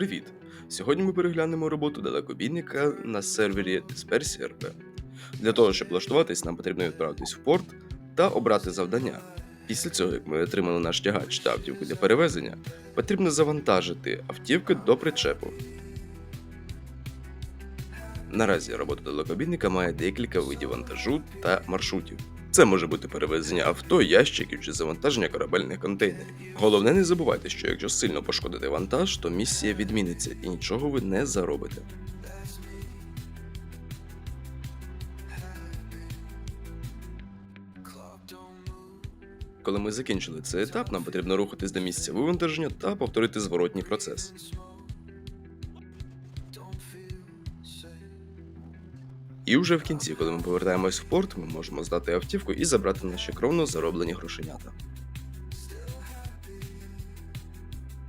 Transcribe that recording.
Привіт! Сьогодні ми переглянемо роботу далекобійника на сервері Dispersi RP. Для того, щоб влаштуватись, нам потрібно відправитись в порт та обрати завдання. Після цього, як ми отримали наш тягач та автівку для перевезення, потрібно завантажити автівки до причепу. Наразі робота далекобійника має декілька видів вантажу та маршрутів. Це може бути перевезення авто, ящиків чи завантаження корабельних контейнерів. Головне не забувайте, що якщо сильно пошкодити вантаж, то місія відміниться і нічого ви не заробите. Коли ми закінчили цей етап, нам потрібно рухатись до місця вивантаження та повторити зворотній процес. І вже в кінці, коли ми повертаємось в порт, ми можемо здати автівку і забрати наші кровно зароблені грошенята.